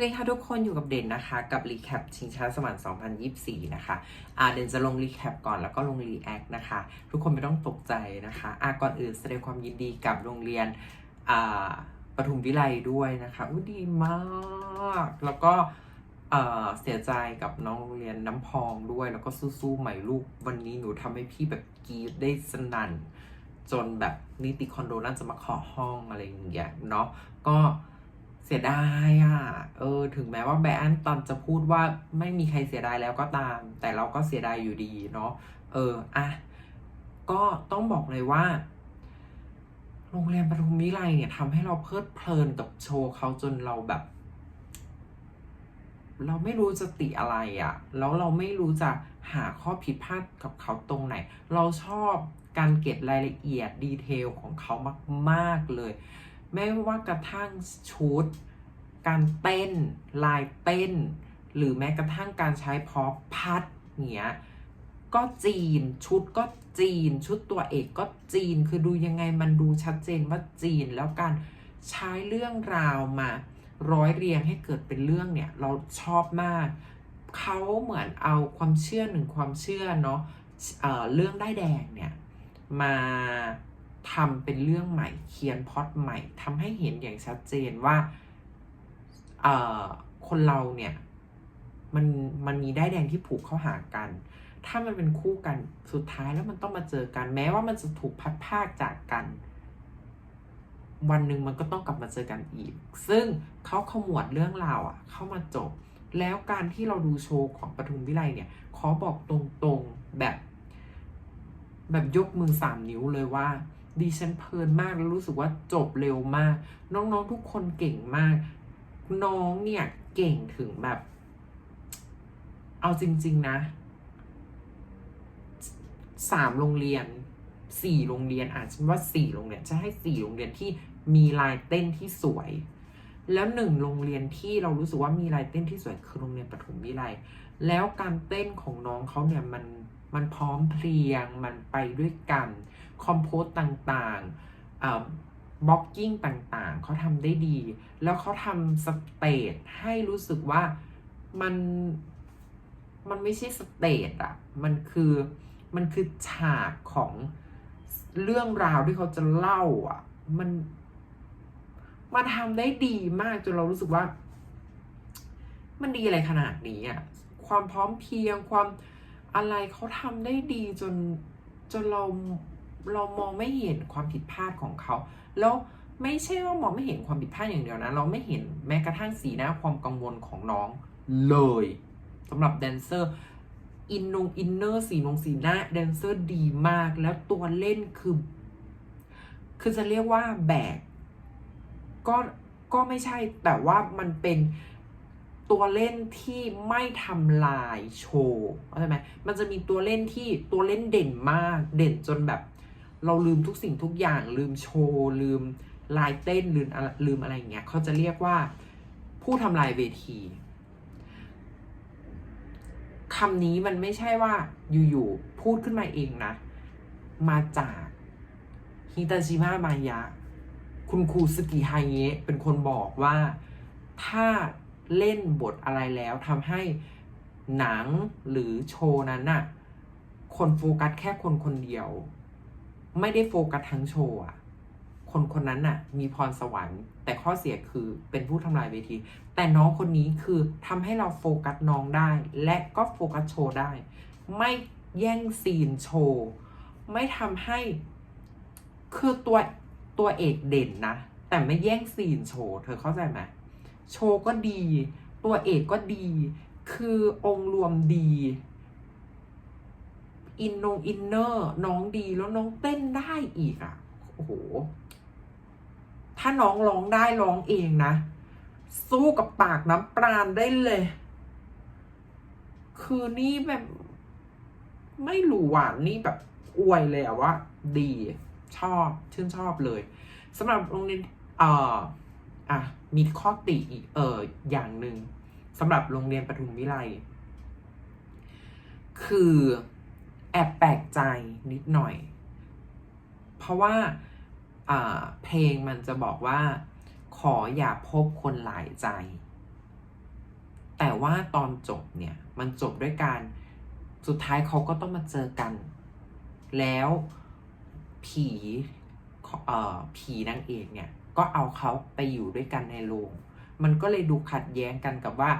วัสดีค่ะทุกคนอยู่กับเด่นนะคะ กับรีแคปชิงช้าสวรรค์2024 นะคะอ่าเด่นจะลงรีแคปก่อนแล้วก็ลงรีแอคนะคะ ทุกคนไม่ต้องตกใจนะคะอ่าก่อนอื่นแสดงความยินดีกับโรงเรียนอ่าปทุมวิไลด้วยนะคะอุ้ดีมาก แล้วก็เอ่อเสียใจกับน้องโรงเรียนน้ำพองด้วย แล้วก็สู้ๆใหม่ลูกวันนี้หนูทำให้พี่แบบกรีดได้สนั่น จนแบบนิติคอนโดน่าจะมาขอห้องอะไรอย่างเงี้ยเนาะก็ เสียดายอะ เออ ถึงแม้ว่าแบรนด์ตอนจะพูดว่าไม่มีใครเสียดายแล้วก็ตาม แต่เราก็เสียดายอยู่ดีเนาะ เออ อะ ก็ต้องบอกเลยว่า โรงเรียนปทุมวิไลเนี่ยทำให้เราเพลิดเพลินกับโชว์เขาจนเราแบบ เราไม่รู้จะติอะไรอะ่ะ แล้วเราไม่รู้จะหาข้อผิดพลาดกับเขาตรงไหน เราชอบการเก็บรายละเอียดดีเทลของเขามาก ๆเลย ไม่ว่ากระทั่งชุด การเต้น ลายเต้น หรือแม้กระทั่งการใช้พอพัดเนี้ยก็จีนชุดก็จีน ชุดตัวเอกก็จีนคือดูยังไงมันดูชัดเจนว่าจีนแล้วการใช้เรื่องราวมาร้อยเรียงให้เกิดเป็นเรื่องเนี่ยเราชอบมาก เขาเหมือนเอาความเชื่อหนึ่งความเชื่อเนาะเออเรื่องได้แดงเนี่ยมา ทำเป็นเรื่องใหม่เขียนพอตใหม่ทำให้เห็นอย่างชัดเจนว่าเออคนเราเนี่ยมันมันมีได้แดงที่ผูกเข้าหากัน ถ้ามันเป็นคู่กันสุดท้ายแล้วมันต้องมาเจอกัน แม้ว่ามันจะถูกพัดพากจากกัน วันหนึ่งมันก็ต้องกลับมาเจอกันอีก ซึ่งเขาขมวดเรื่องราวอะ เข้ามาจบ แล้วการที่เราดูโชว์ของปทุมวิไลเนี่ยขอบอกตรงๆแบบ แบบยกมือสามนิ้วเลยว่า ดิฉันเพลินมากแล้วรู้สึกว่าจบเร็วมาก น้องๆทุกคนเก่งมาก น้องเนี่ยเก่งถึงแบบ เอาจริง ๆ นะสามโรงเรียนสี่โรงเรียนอาจฉันว่าสี่โรงเรียนจะให้สี่โรงเรียนที่มีลายเต้นที่สวย แล้วหนึ่งโรงเรียนที่เรารู้สึกว่ามีลายเต้นที่สวยคือโรงเรียนปฐมวิไลแล้วการเต้นของน้องเขาเนี่ยมันมันพร้อมเพรียงมันไปด้วยกัน คอมโพสต่างๆบล็อกกิ้งต่างๆ เขาทำได้ดี แล้วเขาทำสเตจให้รู้สึกว่ามันมันไม่ใช่สเตจอะมันคือมันคือฉากของเรื่องราวที่เขาจะเล่าอะมันมันทำได้ดีมากจนเรารู้สึกว่า มันดีอะไรขนาดนี้อะความพร้อมเพียงความอะไรเขาทำได้ดีจนจนเรา เรามองไม่เห็นความผิดพลาดของเขา แล้วไม่ใช่ว่ามองไม่เห็นความผิดพลาดอย่างเดียวนะ เราไม่เห็นแม้กระทั่งสีหน้าความกังวลของน้องเลยสำหรับแดนเซอร์อินนงอินเนอร์สีนงสีหน้าแดนเซอร์ดีมาก แล้วตัวเล่นคือ คือจะเรียกว่าแบกก็ก็ไม่ใช่แต่ว่ามันเป็นตัวเล่นที่ไม่ทำลายโชว์เข้าใจไหมมันจะมีตัวเล่นที่ตัวเล่นเด่นมาก เด่นจนแบบ เราลืมทุกสิ่งทุกอย่างลืมโชว์ ลืมลายเต้นลืมลืมอะไรอย่างเงี้ยเขาจะเรียกว่าผู้ทำลายเวทีคำนี้มันไม่ใช่ว่าอยู่ๆพูดขึ้นมาเองนะ มาจากฮิตาชิมะมายะ คุณครูสกิไฮเงะเป็นคนบอกว่าถ้าเล่นบทอะไรแล้วทำให้หนังหรือโชว์นั้นน่ะ คนโฟกัสแค่คนคนเดียว ไม่ได้โฟกัสทั้งโชว์อะคนคนนั้นน่ะ มีพรสวรรค์ แต่ข้อเสียคือเป็นผู้ทำลายเวที แต่น้องคนนี้คือทำให้เราโฟกัสน้องได้ และก็โฟกัสโชว์ได้ ไม่แย่งซีนโชว์ไม่ทำให้คือตัวตัวเอกเด่นนะ แต่ไม่แย่งซีนโชว์ เธอเข้าใจไหมโชว์ก็ดี ตัวเอกก็ดี คือองค์รวมดี อินโนอินเนอร์น้องดีแล้วน้องเต้นได้อีกอะโอ้โห ถ้าน้องร้องได้ร้องเองนะ สู้กับปากน้ำปราณได้เลย คือนี่แบบ ไม่รู้อะนี่แบบอวยเลยอะว่า ดีชอบชื่นชอบเลยสำหรับโรงเรียนเอ่ออะมีข้อติอีกเอออย่างหนึ่งสำหรับโรงเรียนปทุมวิไลคือ แอบแปลกใจนิดหน่อย เพราะว่าเพลงมันจะบอกว่า ขออย่าพบคนหลายใจ แต่ว่าตอนจบเนี่ย มันจบด้วยการสุดท้ายเขาก็ต้องมาเจอกัน แล้วผีเอ่อผีนางเอกเนี่ย ก็เอาเขาไปอยู่ด้วยกันในโรงมันก็เลยดูขัดแย้งกันกับว่า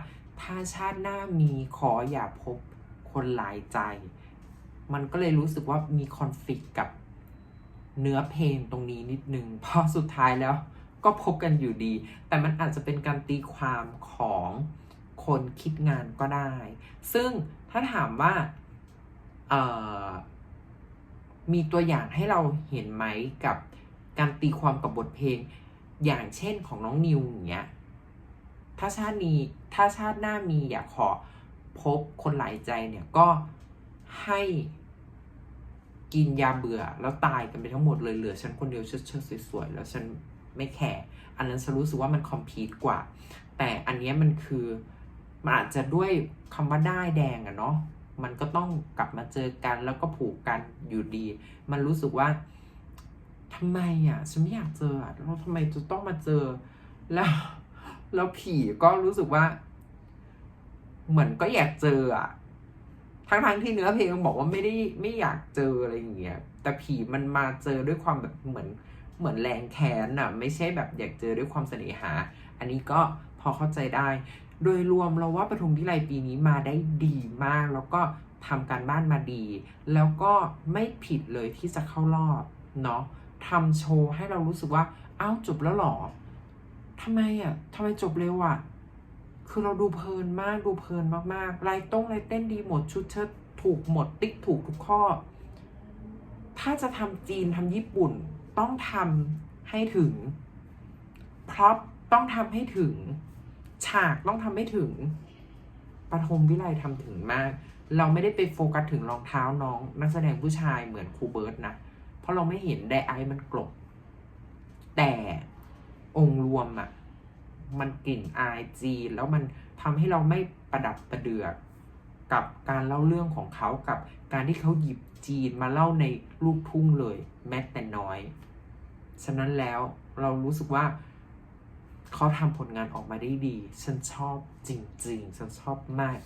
ถ้าชาติหน้ามีขออย่าพบคนหลายใจ มันก็เลยรู้สึกว่ามีคอน FLICT กับเนื้อเพลงตรงนี้นิดนึงเพราะสุดท้ายแล้วก็พบกันอยู่ดี แต่มันอาจจะเป็นการตีความของคนคิดงานก็ได้ ซึ่งถ้าถามว่าเออมีตัวอย่างให้เราเห็นไหมกับการตีความกับบทเพลง อย่างเช่นของน้องนิวอย่างเงี้ยถ้าชาตินี้ถ้าชาติหน้ามีอยากขอพบคนหลายใจเนี่ยก็ให้ กินยาเบื่อแล้วตายกันไปทั้งหมดเลยเหลือฉันคนเดียวเชิดๆสวยๆแล้วฉันไม่แคร์อันนั้นฉันรู้สึกว่ามันคอมพีทกว่า แต่อันนี้มันคือมันอาจจะด้วยคำว่าได้แดงอะเนาะมันก็ต้องกลับมาเจอกันแล้วก็ผูกกันอยู่ดี มันรู้สึกว่าทำไมอะฉันไม่อยากเจออะแล้วทำไมจะต้องมาเจอ แล้วแล้วผีก็รู้สึกว่า เหมือนก็อยากเจออะ ทั้งทั้งที่เนื้อเพลงบอกว่าไม่ได้ไม่อยากเจออะไรอย่างเงี้ยแต่ผีมันมาเจอด้วยความแบบเหมือนเหมือนแรงแค้นอะไม่ใช่แบบอยากเจอด้วยความเสน่หา อันนี้ก็พอเข้าใจได้ โดยรวมเราว่าปฐมวิไลปีนี้มาได้ดีมาก แล้วก็ทำการบ้านมาดี แล้วก็ไม่ผิดเลยที่จะเข้ารอบเนาะทำโชว์ให้เรารู้สึกว่าอ้าวจบแล้วหรอทำไมอะทำไมจบเร็วอะ คือเราดูเพลินมากดูเพลินมากๆลายต้งลายเต้นดีหมดชุดเชิดถูกหมดติ๊กถูกทุกข้อ ถ้าจะทำจีนทำญี่ปุ่นต้องทำให้ถึงพร็อพต้องทำให้ถึง ฉากต้องทำให้ถึงปฐมวิไลทำถึงมาก เราไม่ได้ไปโฟกัสถึงรองเท้าน้อง นักแสดงผู้ชายเหมือนครูเบิร์ตนะ เพราะเราไม่เห็นไดไอมันกลบ แต่องค์รวมอะ มันกลิ่นอายจีน แล้วมันทำให้เราไม่ประดับประเดือกกับการเล่าเรื่องของเขากับการที่เขาหยิบจีนมาเล่าในลูกทุ่งเลย แม้แต่น้อย ฉะนั้นแล้วเรารู้สึกว่าเขาทำผลงานออกมาได้ดี ฉันชอบจริงๆ ฉันชอบมาก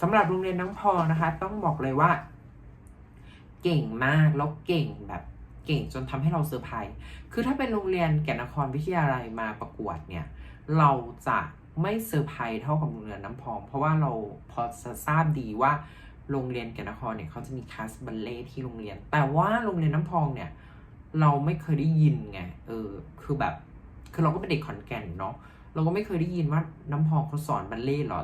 สำหรับโรงเรียนน้องพอนะคะ ต้องบอกเลยว่า เก่งมาก แล้วเก่งแบบเก่งจนทำให้เราเซอร์ไพรส์ คือถ้าเป็นโรงเรียนแก่นนครวิทยาลัยมาประกวดเนี่ย เราจะไม่เซอร์ไพรส์เท่ากับโรงเรียนน้ำพอง เพราะว่าเราพอจะทราบดีว่าโรงเรียนแกนนครเนี่ยเขาจะมีคลาสบัลเล่ที่โรงเรียน แต่ว่าโรงเรียนน้ำพองเนี่ย เราไม่เคยได้ยินไงเออคือแบบ คือเราก็เป็นเด็กขอนแก่นเนาะเราก็ไม่เคยได้ยินว่าน้ำพองเขาสอนบัลเล่หรอ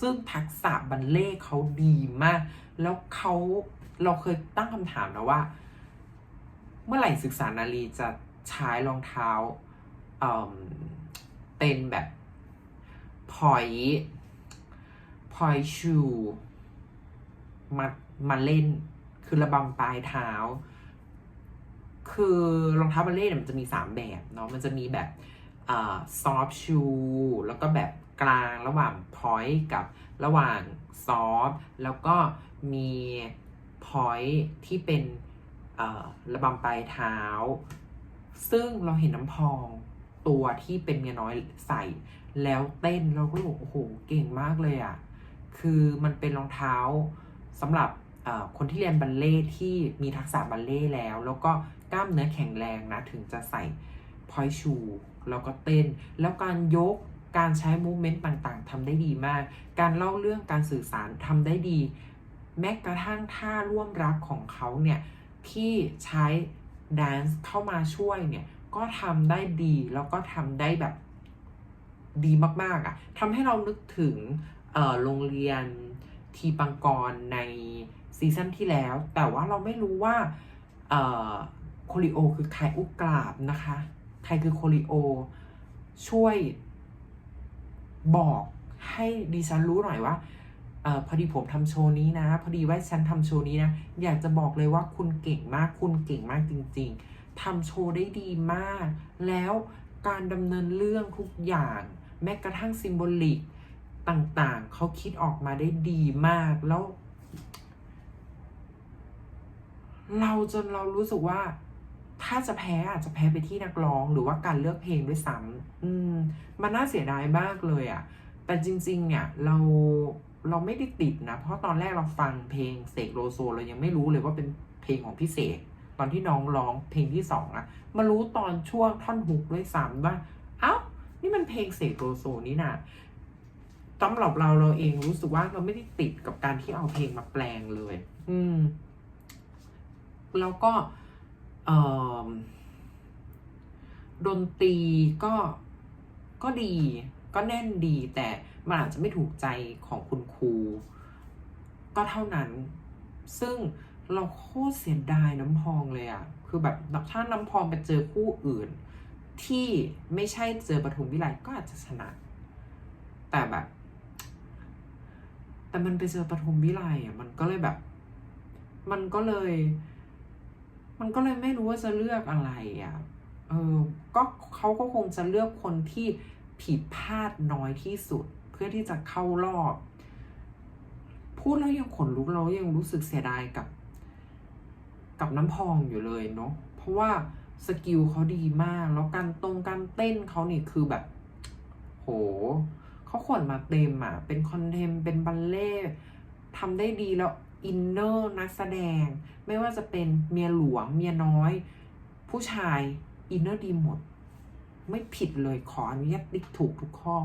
ซึ่งทักษะบัลเล่เขาดีมาก แล้วเขาเราเคยตั้งคำถามนะว่า เมื่อไหร่ศึกษานารีจะใช้รองเท้า เอิ่มเป็นแบบพอยพอยชูมามาเล่น คือระบำปลายเท้า คือรองเท้าบัลเล่เนี่ยมันจะมีสามแบบเนาะมันจะมีแบบซอฟชูแล้วก็แบบกลางระหว่างพอยต์กับระหว่างซอฟแล้วก็มีพอยต์ที่เป็นอ่อระบำปลายเท้า ซึ่งเราเห็นน้ำพอง ตัวที่เป็นเมียน้อยใส่ แล้วเต้นเราก็รู้โอ้โหเก่งมากเลยอะ่ะคือมันเป็นรองเท้าสำหรับคนที่เรียนบัลเล่ที่มีทักษะบัลเล่แล้ว แล้วก็กล้ามเนื้อแข็งแรงนะถึงจะใส่พอยชูแล้วก็เต้น แล้วการยกการใช้มูเมนต์ต่างๆทำได้ดีมาก การเล่าเรื่องการสื่อสารทำได้ดี แม้กระทั่งท่าร่วมรักของเขาเนี่ย ที่ใช้แดนซ์เข้ามาช่วยเนี่ย ก็ทำได้ดี แล้วก็ทำได้แบบดีมากๆอะ่ะทำให้เรานึกถึงโรงเรียนทีปังกรในซีซั่นที่แล้ว แต่ว่าเราไม่รู้ว่าโคริโอคือใครอุกกราบนะคะ ใครคือโคริโอ ช่วยบอกให้ดิฉันรู้หน่อยว่าออพอดีผมทำโชว์นี้นะ พอดีว่าฉันทำโชว์นี้นะ อยากจะบอกเลยว่าคุณเก่งมากคุณเก่งมากจริง ๆ ทำโชว์ได้ดีมาก แล้วการดำเนินเรื่องทุกอย่าง แม้กระทั่งซิมโบลิกต่างๆ เขาคิดออกมาได้ดีมากแล้ว เราจนเรารู้สึกว่า ถ้าจะแพ้อาจจะแพ้ไปที่นักร้องหรือว่าการเลือกเพลงด้วยซ้ำอืม มันน่าเสียดายมากเลยอะ่ะ แต่จริง ๆ เนี่ยเราเราไม่ได้ติดนะ เพราะตอนแรกเราฟังเพลงเสกโลโซเรายังไม่รู้เลยว่าเป็นเพลงของพี่เสก ตอนที่น้องร้องเพลงที่สองอะมารู้ตอนช่วงท่อนฮุกด้วยซ้ำว่าเอ้านี่มันเพลงเสกโลโซนี่นะสำหรับเราเราเองรู้สึกว่าเราไม่ได้ติดกับการที่เอาเพลงมาแปลงเลย อืม แล้วก็เอ่อดนตรีก็ก็ดีก็แน่นดี แต่มันอาจจะไม่ถูกใจของคุณครูก็เท่านั้น ซึ่ง เราโคตรเสียดายน้ำพองเลยอะคือแบบถ้าน้ำพองไปเจอคู่อื่น ที่ไม่ใช่เจอปทุมวิไลก็อาจจะชนะ แต่แบบ แต่มันไปเจอปทุมวิไลอะมันก็เลยแบบ มันก็เลย มันก็เลยไม่รู้ว่าจะเลือกอะไรอะเออ ก็เขาก็คงจะเลือกคนที่ผิดพลาดน้อยที่สุด เพื่อที่จะเข้ารอบ พูดแล้วยังขนลุกเรายังรู้สึกเสียดายกับ กับน้ำพองอยู่เลยเนาะเพราะว่าสกิลเขาดีมาก แล้วการตรงการเต้นเขานี่คือแบบ โหเขาขนมาเต็มอะ เป็นคอนเทมเป็นบัลเล่ทำได้ดีแล้วอินเนอร์นักแสดง ไม่ว่าจะเป็นเมียหลวงเมียน้อย ผู้ชายอินเนอร์ดีหมด ไม่ผิดเลยขออนุญาตติ๊กถูกทุกข้อ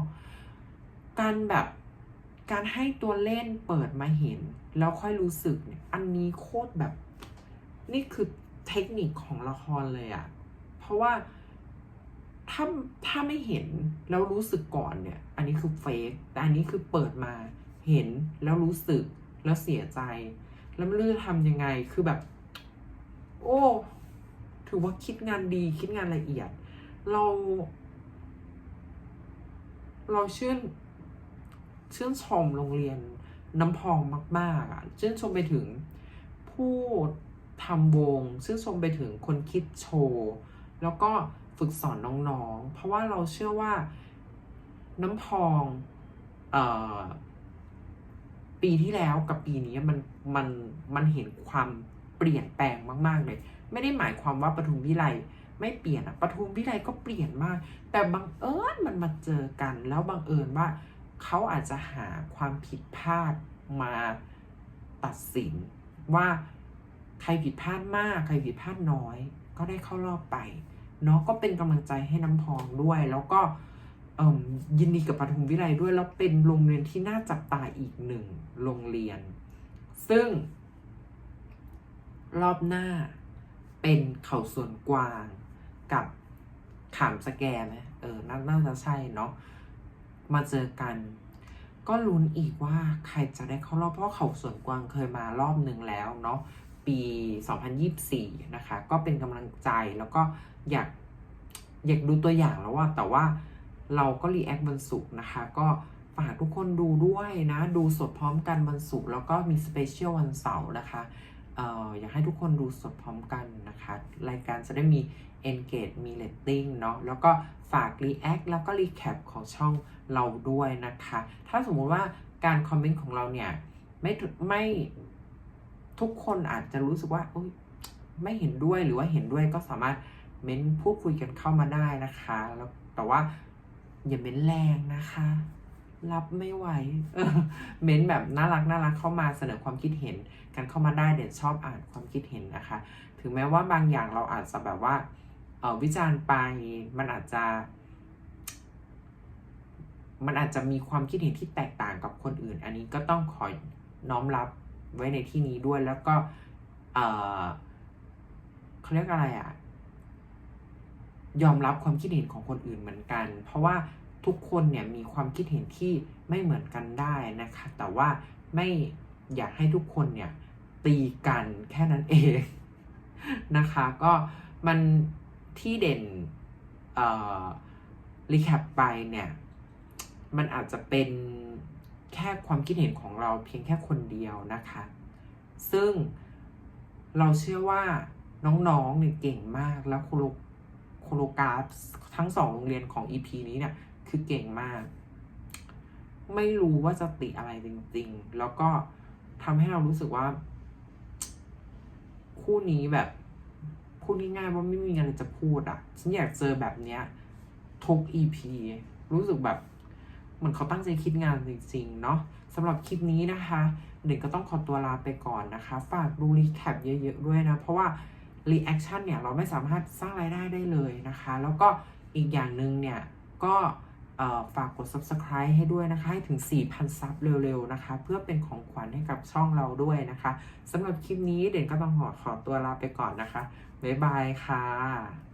การแบบการให้ตัวเล่นเปิดมาเห็น แล้วค่อยรู้สึกเนี่ยอันนี้โคตรแบบ นี่คือเทคนิคของละครเลยอะเพราะว่าถ้าถ้าไม่เห็นแล้วรู้สึกก่อนเนี่ย อันนี้คือเฟกแต่อันนี้คือเปิดมาเห็นแล้วรู้สึกแล้วเสียใจ แล้วไม่รู้จะทำยังไงคือแบบ โอ้ถือว่าคิดงานดีคิดงานละเอียด เรา เราชื่นชื่นชมโรงเรียนน้ำพองมาก ๆอะชื่นชมไปถึงผู้ ทำวงชื่นชมไปถึงคนคิดโชว์ แล้วก็ฝึกสอนน้องๆ เพราะว่าเราเชื่อว่าน้ำพองออปีที่แล้วกับปีนี้มันมันมันเห็นความเปลี่ยนแปลงมากๆเลย ไม่ได้หมายความว่าปทุมวิไลไม่เปลี่ยนอะปทุมวิไลก็เปลี่ยนมาก แต่บังเอิญมันมาเจอกัน แล้วบังเอิญว่าเขาอาจจะหาความผิดพลาดมาตัดสินว่า ใครผิดพลาดมาก ใครผิดพลาดน้อย ก็ได้เข้ารอบไปเนาะก็เป็นกำลังใจให้น้ำพองด้วย แล้วก็ยินดีกับปทุมวิไลด้วย แล้วเป็นโรงเรียนที่น่าจับตาอีกหนึ่งโรงเรียน ซึ่ง รอบหน้าเป็นเขาสวนกวางกับขามสแกไหมเออนน่าจะใช่เนาะ มาเจอกัน ก็ลุ้นอีกว่าใครจะได้เข้ารอบ เพราะเขาสวนกวางเคยมารอบหนึ่งแล้วเนาะ ปี 2024 นะคะ ก็เป็นกำลังใจแล้วก็อยากอยากดูตัวอย่างแล้วว่า แต่ว่าเราก็รีแอควันศุกร์นะคะ ก็ฝากทุกคนดูด้วยนะ ดูสดพร้อมกันวันศุกร์แล้วก็มีสเปเชียลวันเสาร์นะคะเอ่ออยากให้ทุกคนดูสดพร้อมกันนะคะ รายการจะได้มี engage มี rating เนาะแล้วก็ฝาก react แล้วก็ recap ของช่องเราด้วยนะคะ ถ้าสมมุติว่าการคอมเมนต์ของเราเนี่ย ไม่ไม่ ทุกคนอาจจะรู้สึกว่าอยไม่เห็นด้วยหรือว่าเห็นด้วยก็สามารถเม้นพูดคุยกันเข้ามาได้นะคะแล้วแต่ว่าอย่าเม้นแรงนะคะ รับไม่ไหวเออเม้นแบบน่ารักน่ารักเข้ามาเสนอความคิดเห็นกันเข้ามาได้เด่นชอบอ่านความคิดเห็นนะคะ ถึงแม้ว่าบางอย่างเราอาจจะแบบว่าเออวิจารณ์ไปมันอาจจะ มันอาจจะมีความคิดเห็นที่แตกต่างกับคนอื่น อันนี้ก็ต้องขอน้อมรับ ไว้ในที่นี้ด้วยแล้วก็เออเขาเรียกอะไรอะยอมรับความคิดเห็นของคนอื่นเหมือนกัน เพราะว่าทุกคนเนี่ยมีความคิดเห็นที่ไม่เหมือนกันได้นะคะ แต่ว่าไม่อยากให้ทุกคนเนี่ยตีกันแค่นั้นเองนะคะ ก็มันที่เด่นเอ่อรีแคปไปเนี่ย มันอาจจะเป็น แค่ความคิดเห็นของเราเพียงแค่คนเดียวนะคะ ซึ่งเราเชื่อว่าน้องๆเนี่ยเก่งมากแล้วโคโลโคโลกราฟทั้งสองโรงเรียนของ EP นี้เนี่ยคือเก่งมาก ไม่รู้ว่าจะติอะไรจริง ๆ แล้วก็ทำให้เรารู้สึกว่า คู่นี้แบบพูดง่ายๆว่าไม่มีอะไรจะพูดอะ่ะ ฉันอยากเจอแบบเนี้ยทุก EP รู้สึกแบบ เหมือนเขาตั้งใจคิดงานจริงๆเนาะสำหรับคลิปนี้นะคะ เด็กก็ต้องขอตัวลาไปก่อนนะคะ ฝากดูรีแคปเยอะๆด้วยนะ เพราะว่ารีแอคชั่นเนี่ยเราไม่สามารถสร้างรายได้ได้เลยนะคะ แล้วก็อีกอย่างหนึ่งเนี่ยก็ฝากกด subscribe ให้ด้วยนะคะ ให้ถึง 4,000 ซับเร็วๆนะคะ เพื่อเป็นของขวัญให้กับช่องเราด้วยนะคะสำหรับคลิปนี้เด่นก็ต้องขอขอตัวลาไปก่อนนะคะ บ๊ายบายค่ะ